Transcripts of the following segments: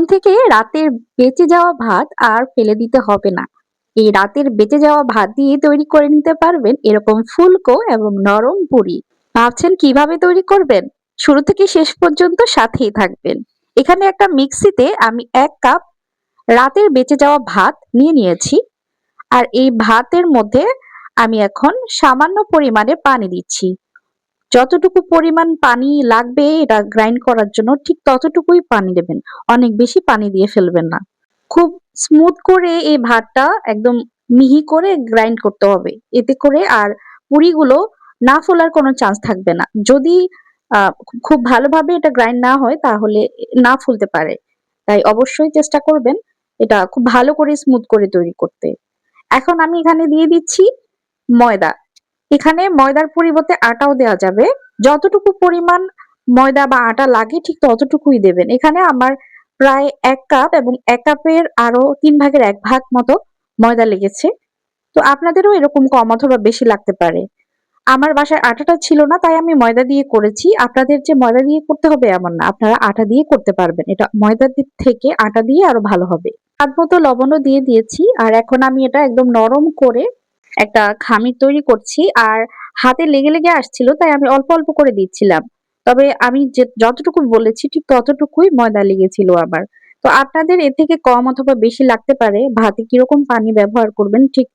এখন থেকে রাতের বেঁচে যাওয়া ভাত আর ফেলে দিতে হবে না। এই রাতের বেঁচে যাওয়া ভাত দিয়ে তৈরি করে নিতে পারবেন এরকম ফুলকো এবং নরম পুরি। ভাবছেন কীভাবে তৈরি করবেন? শুরু থেকে শেষ পর্যন্ত সাথেই থাকবেন। এখানে একটা মিক্সিতে আমি এক কাপ রাতের বেঁচে যাওয়া ভাত নিয়ে নিয়েছি। আর এই ভাতের মধ্যে আমি এখন সামান্য পরিমাণে পানি দিচ্ছি। যতটুকু পরিমাণ পানি লাগবে এটা গ্রাইন্ড করার জন্য ঠিক ততটুকুই পানি দেবেন। অনেক বেশি পানি দিয়ে ফেলবেন না। খুব স্মুথ করে এই ভাতটা একদম মিহি করে গ্রাইন্ড করতে হবে। এতে করে আর পুরিগুলো না ফোলার কোনো চান্স থাকবে না। যদি খুব ভালোভাবে এটা গ্রাইন্ড না হয় তাহলে না ফুলতে পারে। তাই অবশ্যই চেষ্টা করবেন এটা খুব ভালো করে স্মুথ করে তৈরি করতে। এখন আমি এখানে দিয়ে দিচ্ছি ময়দা। এখানে ময়দার পরিবর্তে আটাও দেওয়া যাবে। যতটুকু পরিমাণ ময়দা বা আটা লাগে, ঠিক ততটুকুই দেবেন। এখানে আমার প্রায় এক কাপ এবং এক কাপের আরও তিন ভাগের এক ভাগ মতো ময়দা লেগেছে। তো আপনাদেরও এরকম কম অথবা বেশি লাগতে পারে। আমার বাসায় আটাটা ছিল না, তাই আমি ময়দা দিয়ে করেছি। আপনাদের যে ময়দা দিয়ে করতে হবে এমন না, আপনারা আটা দিয়ে করতে পারবেন। এটা ময়দার দিক থেকে আটা দিয়ে আরও ভালো হবে। স্বাদ মতো লবণও দিয়ে দিয়েছি, আর এখন আমি এটা একদম নরম করে একটা খামির তৈরি করছি আর হাতে লেগে লেগে আসছিল, তাই আমি অল্প অল্প করে দিচ্ছিলাম। তবে আমি যে যতটুকু বলেছি, ঠিক ততটুকুই ময়দা লেগেছিল আমার তো আপনাদের এর থেকে কম অথবা বেশি লাগতে পারে, ভাতে কীরকম পানি ব্যবহার করবেন, ঠিক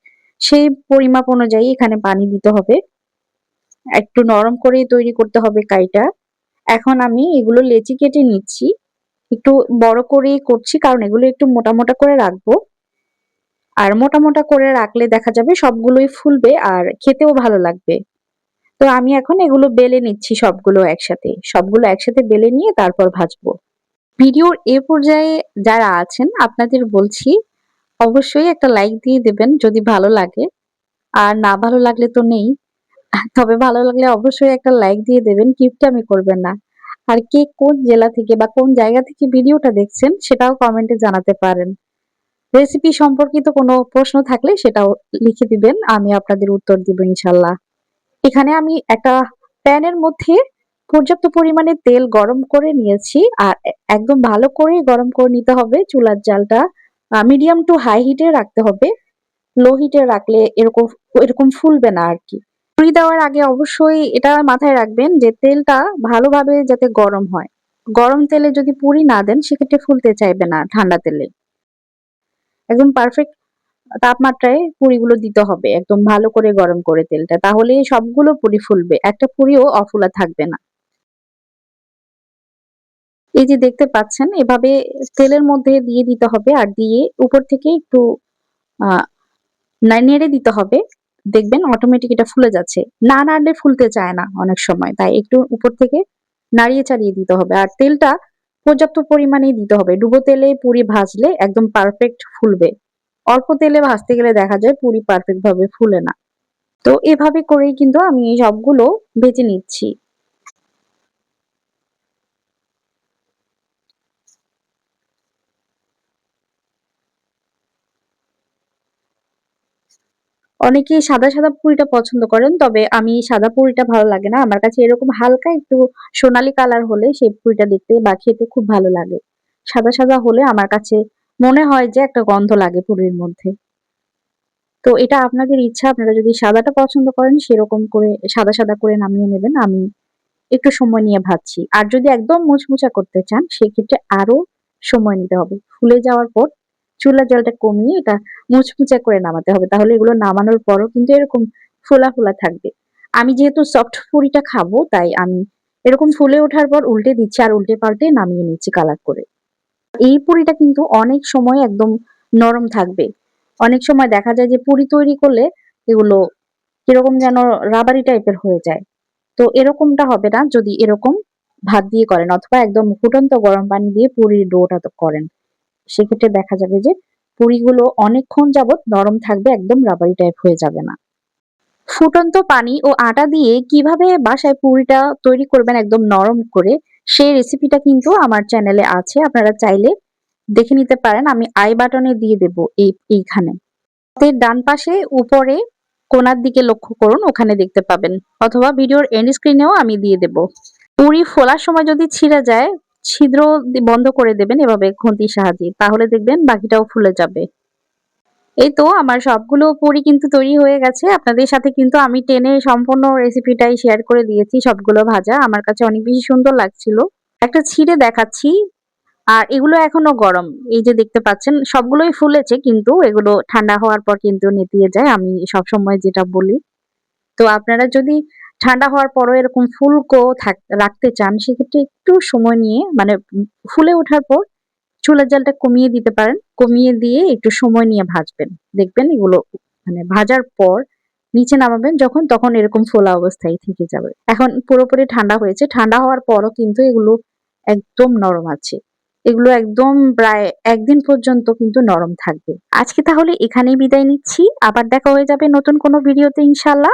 সেই পরিমাপ অনুযায়ী এখানে পানি দিতে হবে। একটু নরম করে তৈরি করতে হবে কাইটা। এখন আমি এগুলো লেচি কেটে নিচ্ছি। একটু বড় করে করছি, কারণ এগুলো একটু মোটা মোটা করে রাখব। আর মোটা মোটা করে রাখলে দেখা যাবে সবগুলোই ফুলবে আর খেতেও ভালো লাগবে। তো আমি এখন এগুলো বেলে নিচ্ছি সবগুলো একসাথে। সবগুলো একসাথে বেলে নিয়ে তারপর ভাজবো। ভিডিওর এ পর্যায়ে যারা আছেন, আপনাদের বলছি, অবশ্যই একটা লাইক দিয়ে দেবেন যদি ভালো লাগে। আর না ভালো লাগলে তো নেই। তবে ভালো লাগলে অবশ্যই একটা লাইক দিয়ে দেবেন কিপটামি করবেন না। আর কে কোন জেলা থেকে বা কোন জায়গা থেকে ভিডিওটা দেখছেন, সেটাও কমেন্টে জানাতে পারেন। রেসিপি সম্পর্কিত কোনো প্রশ্ন থাকলে সেটাও লিখে দিবেন, আমি আপনাদের উত্তর দিব ইনশাল্লাহ। এখানে আমি একটা প্যানের মধ্যে পর্যাপ্ত পরিমাণে তেল গরম করে নিয়েছি, আর একদম ভালো করে গরম করে নিতে হবে চুলার জালটা। মিডিয়াম টু হাই হিটে রাখতে হবে। লো হিটে রাখলে এরকম এরকম ফুলবে না আর কি। পুরি দেওয়ার আগে অবশ্যই এটা মাথায় রাখবেন যে তেলটা ভালোভাবে যাতে গরম হয়। গরম তেলে যদি পুরি না দেন, সেক্ষেত্রে ফুলতে চাইবে না ঠান্ডা তেলে। একদম পারফেক্ট তাপমাত্রায় পুরিগুলো দিতে হবে। একদম ভালো করে গরম করে তেলটা। তাহলে সবগুলো পুরি ফুলবে। একটা পুরিও অফুলা থাকবে না। এই যে দেখতে পাচ্ছেন, এভাবে তেলের মধ্যে দিয়ে দিতে হবে আর দিয়ে উপর থেকে একটু নেড়ে দিতে হবে। দেখবেন অটোমেটিক এটা ফুলে যাচ্ছে। না নাড়লে ফুলতে চায় না অনেক সময়। তাই একটু উপর থেকে নাড়িয়ে চাড়িয়ে দিতে হবে। আর তেলটা পর্যাপ্ত পরিমাণে দিতে হবে। ডুবো তেলে পুরি ভাজলে একদম পারফেক্ট ফুলবে। অল্প তেলে ভাজতে গেলে দেখা যায় পুরি পারফেক্ট ভাবে ফুলে না। তো এভাবে করেই কিন্তু আমি সবগুলো ভেজে নিচ্ছি। অনেকেই সাদা সাদা পুরিটা পছন্দ করেন, তবে আমি সাদা পুরিটা ভালো লাগে না। আমার কাছে এরকম হালকা একটু সোনালী কালার হলে সেই পুরিটা দেখতে বা খেতে খুব ভালো লাগে। সাদা সাদা হলে আমার কাছে মনে হয় যে একটা গন্ধ লাগে পুরির মধ্যে। তো এটা আপনাদের ইচ্ছা, আপনারা যদি সাদাটা পছন্দ করেন, সেরকম করে সাদা সাদা করে নামিয়ে নেবেন। আমি একটু সময় নিয়ে ভাবছি। আর যদি একদম মুচমুচা করতে চান, সেক্ষেত্রে আরও সময় নিতে হবে। ফুলে যাওয়ার পর চুলার জলটা কমিয়ে এটা মুচমুচা করে নামাতে হবে। তাহলে এগুলো নামানোর পরও কিন্তু এরকম ফোলা ফোলা থাকবে। আমি যেহেতু সফট পুরিটা খাব, তাই আমি এরকম ফুলে ওঠার পর উল্টে দিচ্ছি আর উল্টে পাল্টে নামিয়ে নিচ্ছি কালার করে। এই পুরিটা কিন্তু অনেক সময় একদম নরম থাকবে। অনেক সময় দেখা যায় যে পুরি তৈরি করলে এগুলো কীরকম যেন রাবারি টাইপের হয়ে যায়। তো এরকমটা হবে না, যদি এরকম ভাত দিয়ে করেন অথবা একদম ফুটন্ত গরম পানি দিয়ে পুরির ডোটা করেন। সেক্ষেত্রে দেখা যাবে যে পুরিগুলো অনেকক্ষণ যাবত নরম থাকবে, একদম রাবারি টাইপ হয়ে যাবে না। ফুটন্ত পানি ও আটা দিয়ে কীভাবে বাসায় পুরিটা তৈরি করবেন একদম নরম করে, সেই রেসিপিটা কিন্তু আমার চ্যানেলে আছে, আপনারা চাইলে দেখে নিতে পারেন। আমি আই বাটনে দিয়ে দেব এই, এইখানে। হাতের ডান পাশে উপরে কোনার দিকে লক্ষ্য করুন, ওখানে দেখতে পাবেন। অথবা ভিডিওর এন্ড স্ক্রিনেও আমি দিয়ে দেব। পুরি ফোলার সময় যদি ছিঁড়ে যায় ছিদ্র বন্ধ করে দেবেন এভাবে খুন্তির সাহায্যে। তাহলে দেখবেন বাকিটাও ফুলে যাবে। এই তো আমার সবগুলো পুরি কিন্তু তৈরি হয়ে গেছে। আপনাদের সাথে কিন্তু আমি টেনে সম্পূর্ণ রেসিপিটাই শেয়ার করে দিয়েছি সবগুলো ভাজা। আমার কাছে অনেক বেশি সুন্দর লাগছিল। একটা ছিঁড়ে দেখাচ্ছি। আর এগুলো এখনও গরম। এই যে দেখতে পাচ্ছেন, সবগুলোই ফুলেছে কিন্তু এগুলো ঠান্ডা হওয়ার পর কিন্তু নেতিয়ে যায়। আমি সব সময় যেটা বলি। তো আপনারা যদি ঠান্ডা হওয়ার পরও এরকম ফুলকো রাখতে চান, সেক্ষেত্রে একটু সময় নিয়ে মানে ফুলে ওঠার পর চুলার জালটা কমিয়ে দিতে পারেন। কমিয়ে দিয়ে একটু সময় নিয়ে ভাজবেন। দেখবেন এগুলো মানে ভাজার পর নিচে নামাবেন যখন, তখন এরকম ফোলা অবস্থায় থেকে যাবে। এখন পুরোপুরি ঠান্ডা হয়েছে। ঠান্ডা হওয়ার পরও কিন্তু এগুলো একদম নরম আছে। এগুলো একদম প্রায় একদিন পর্যন্ত কিন্তু নরম থাকবে। আজকে তাহলে এখানেই বিদায় নিচ্ছি। আবার দেখা হয়ে যাবে নতুন কোনো ভিডিওতে ইনশাল্লাহ